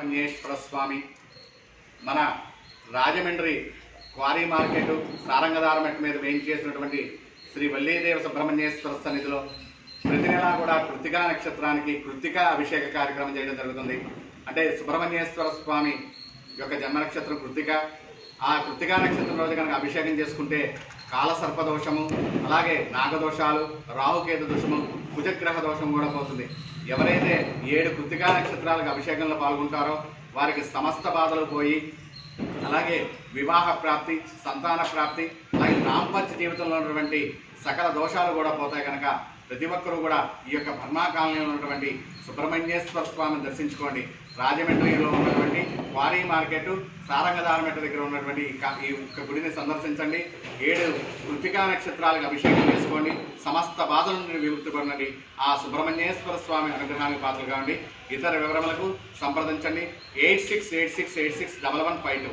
సుబ్రహ్మణ్యేశ్వర స్వామి మన Rajahmundry quarry market సారంగదార మీద వేయించేసినటువంటి శ్రీ వల్లీదేవ సుబ్రహ్మణ్యేశ్వర సన్నిధిలో ప్రతి నెలా కూడా కృతికా నక్షత్రానికి కృతికా అభిషేక కార్యక్రమం చేయడం జరుగుతుంది. అంటే సుబ్రహ్మణ్యేశ్వర స్వామి యొక్క జన్మ నక్షత్రం కృతిక ఆ కృతికా నక్షత్రం రోజు కనుక అభిషేకం చేసుకుంటే కాల సర్పదోషము అలాగే నాగదోషాలు రాహుకేతు దోషము కుజగ్రహ దోషం కూడా పోతుంది. ఎవరైతే ఏడు కృతికా నక్షత్రాలకు అభిషేకంలో పాల్గొంటారో వారికి సమస్త బాధలు పోయి అలాగే వివాహ ప్రాప్తి సంతాన ప్రాప్తి అలాగే దాంపత్య జీవితంలో ఉన్నటువంటి సకల దోషాలు కూడా పోతాయి కనుక ప్రతి ఒక్కరూ కూడా ఈ యొక్క భర్మాకాలంలో ఉన్నటువంటి సుబ్రహ్మణ్యేశ్వర స్వామిని దర్శించుకోండి. రాజమండ్రిలో ఉన్నటువంటి క్వారీ మార్కెట్ సారంగధారమెట్ట దగ్గర ఉన్నటువంటి ఈ గుడిని సందర్శించండి. ఏడు కృతికా నక్షత్రాలకు అభిషేకం చేసుకోండి. సమస్త బాధల నుండి విముక్తి పొందండి ఆ సుబ్రహ్మణ్యేశ్వర స్వామి అనుగ్రహానికి పాత్రలు కావండి. ఇతర వివరములకు సంప్రదించండి. Eight six eight six eight six double one five two.